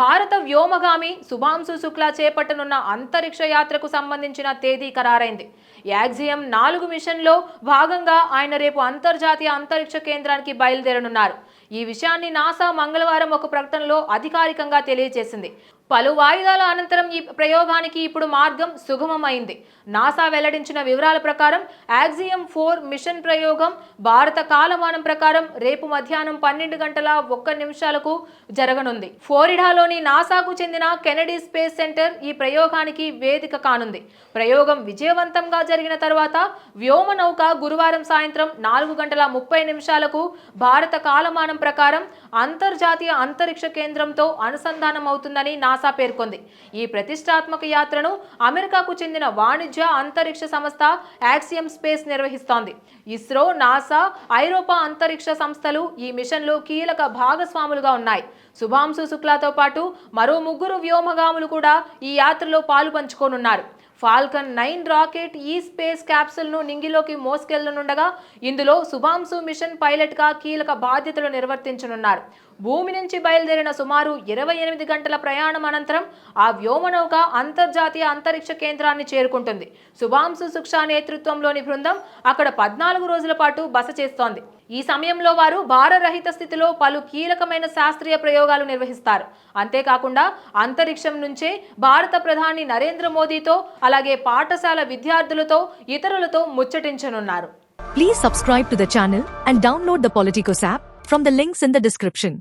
భారత వ్యోమగామి శుభాంశు శుక్లా చేపట్టనున్న అంతరిక్ష యాత్రకు సంబంధించిన తేదీ ఖరారైంది. యాక్సియం నాలుగు మిషన్లో భాగంగా ఆయన రేపు అంతర్జాతీయ అంతరిక్ష కేంద్రానికి బయలుదేరనున్నారు. ఈ విషయాన్ని నాసా మంగళవారం ఒక ప్రకటనలో అధికారికంగా తెలియజేసింది. పలు వాయిదాల అనంతరం ఈ ప్రయోగానికి ఇప్పుడు మార్గం సుగమమైంది. నాసా వెల్లడించిన వివరాల ప్రకారం యాక్సియం ఫోర్ మిషన్ ప్రయోగం భారత కాలమానం ప్రకారం రేపు మధ్యాహ్నం పన్నెండు గంటల ఒక్క నిమిషాలకు జరగనుంది. ఫ్లోరిడాలోని నాసాకు చెందిన కెనడీ స్పేస్ సెంటర్ ఈ ప్రయోగానికి వేదిక కానుంది. ప్రయోగం విజయవంతంగా జరిగిన తర్వాత వ్యోమ నౌక గురువారం సాయంత్రం నాలుగు గంటల ముప్పై నిమిషాలకు భారత కాలమానం ప్రకారం అంతర్జాతీయ అంతరిక్ష కేంద్రంతో అనుసంధానం అవుతుందని నాసా పేర్కొంది. ఈ ప్రతిష్టాత్మక యాత్రను అమెరికాకు చెందిన వాణిజ్య అంతరిక్ష సంస్థ యాక్సియం స్పేస్ నిర్వహిస్తోంది. ఇస్రో నాసా ఐరోపా అంతరిక్ష సంస్థలు ఈ మిషన్లో కీలక భాగస్వాములుగా ఉన్నాయి. శుభాంశు శుక్లాతో పాటు మరో ముగ్గురు వ్యోమగాములు కూడా ఈ యాత్రలో పాలు పంచుకోనున్నారు. ఫాల్కన్ నైన్ రాకెట్ ఈ స్పేస్ క్యాప్సుల్ను నింగిలోకి మోసుకెళ్ళనుండగా ఇందులో శుభాంశు మిషన్ పైలట్గా కీలక బాధ్యతలు నిర్వర్తించనున్నారు. భూమి నుంచి బయలుదేరిన సుమారు ఇరవై ఎనిమిది గంటల ప్రయాణం అనంతరం ఆ వ్యోమనౌక అంతర్జాతీయ అంతరిక్ష కేంద్రాన్ని చేరుకుంటుంది. శుభాంశు సుక్షా నేతృత్వంలోని బృందం అక్కడ పద్నాలుగు రోజుల పాటు బస చేస్తోంది. ఈ సమయంలో వారు భారరహిత స్థితిలో పలు కీలకమైన శాస్త్రీయ ప్రయోగాలు నిర్వహిస్తారు. అంతేకాకుండా అంతరిక్షం నుంచే భారత ప్రధాని నరేంద్ర మోదీతో అలాగే పాఠశాల విద్యార్థులతో ఇతరులతో ముచ్చటించనున్నారు. Please subscribe to the channel and download the Politicos app from the links in the description